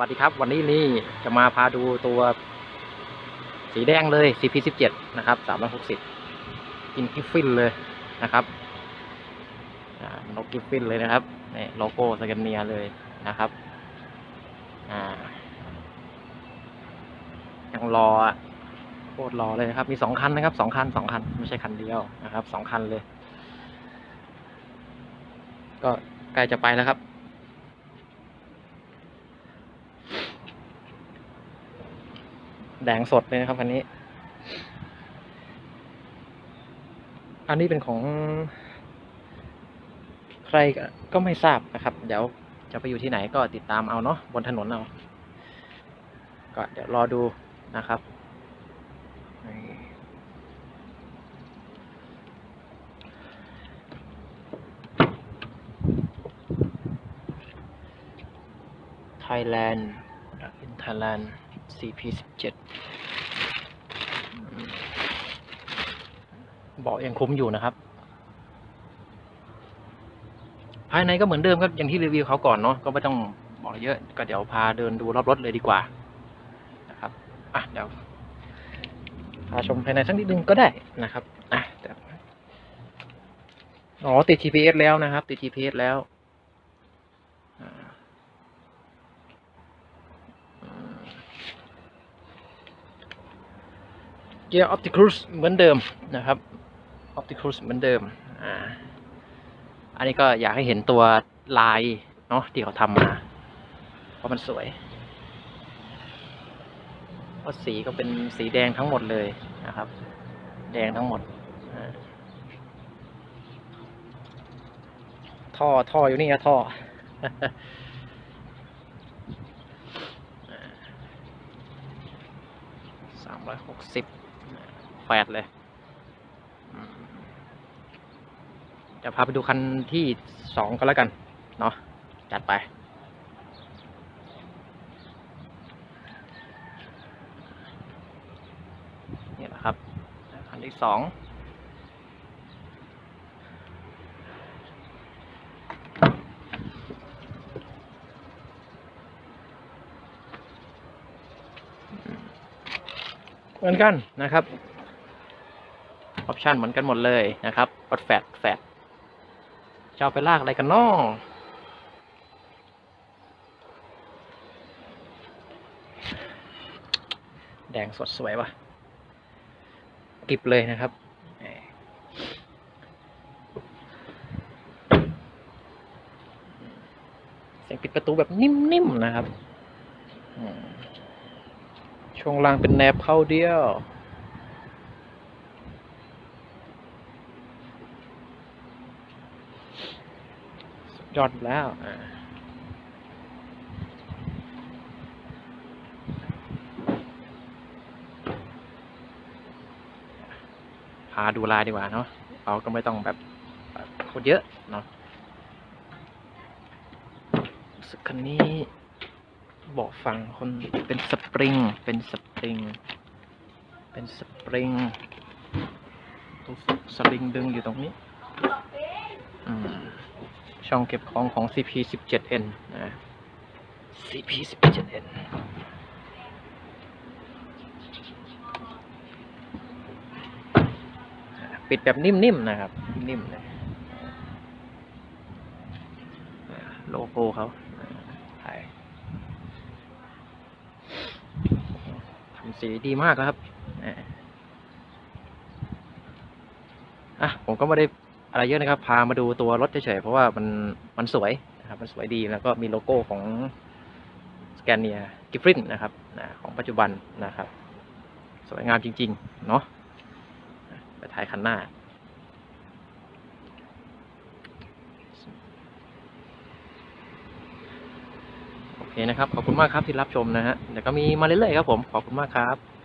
วัสดีครับ วันนี้นี่จะมาพาดูตัวสีแดงเลย CP17 นะครับ360กินกิฟฟินเลยนะครับนกกิฟฟินเลยนะครับนี่โลโก้สแกนเนียเลยนะครับอ่ายังรออะโคตรรอเลยนะครับ มีสองคันนะครับสองคันสองคัน ไม่ใช่คันเดียวนะครับสองคันเลย ก็ใกล้จะไปแล้วครับ แดงสดเลยนะครับคันนี้ อันนี้เป็นของ ใครก็ไม่ทราบนะครับ เดี๋ยวจะไปอยู่ที่ไหนก็ติดตามเอาเนาะบนถนนเอา ก็เดี๋ยวรอดูนะครับไทยแลนี่ Thailand in Thailand CP17 เบาะยังคุ้มอยู่นะครับ ภายในก็เหมือนเดิมครับ อย่างที่รีวิวเขาก่อนเนาะก็ไม่ต้องบอกเยอะก็เดี๋ยวพาเดินดูรอบรถเลยดีกว่านะครับอะเดี๋ยวพาชมภายในสักนิดนึงก็ได้นะครับอะเดี๋ยวอ๋อติด GPS แล้วนะครับ ติด GPS แล้วอ่า เกียร์ออปติค u สเหมือนเดิมนะครับออปติค u สเหมือนเดิมอ่าอันนี้ก็อยากให้เห็นตัวลายเนาะที่เขาทำมา เพราะมันสวยเพราะสีก็เป็นสีแดงทั้งหมดเลยนะครับ แดงทั้งหมดท่อท่ออยู่นี่นะท่อสามร้อยหกสิบ แปดเลยอืมเดี๋ยวพาไปดูคันที่สองกันแล้วกัน เนาะจัดไป นี่แหละครับ คันที่สองเหมือนกันนะครับ ออปชันเหมือนกันหมดเลยนะครับรถแฟดแฟดจะเอาไปลากอะไรกันน้อแดงสดสวยวะกิบเลยนะครับ เสียงปิดประตูแบบนิ่มๆนะครับ ช่วงล่างเป็นแนบเข้าเดียว สุด ยอดแล้วอ่าพาดูลายดีกว่าเนาะเราก็ไม่ต้องแบบโคตรเยอะเนาะสึกคันนี้บอกฝั่งคนเป็นสปริง เป็นสปริง เป็นสปริงตัวสลิงดึงอยู่ตรงนี้ ช่องเก็บของของ CP17N นะ CP17N ปิดแบบนิ่มๆนะครับ นิ่มเลยโลโก้เขาถ่ายทำสีดีมากแล้วครับอะผมก็ไม่ได้ อะไรเยอะนะครับ พามาดูตัวรถเฉยๆเพราะว่ามันมันสวยนะครับมันสวยดีแล้วก็มีโลโก้ของสแกนเนียกิฟรินนะครับนะของปัจจุบันนะครับ สวยงามจริงๆเนาะไปถ่ายคันหน้าโอเคนะครับ ขอบคุณมากครับที่รับชมนะฮะเดี๋ยวก็มีมาเรื่อยๆครับผม ขอบคุณมากครับ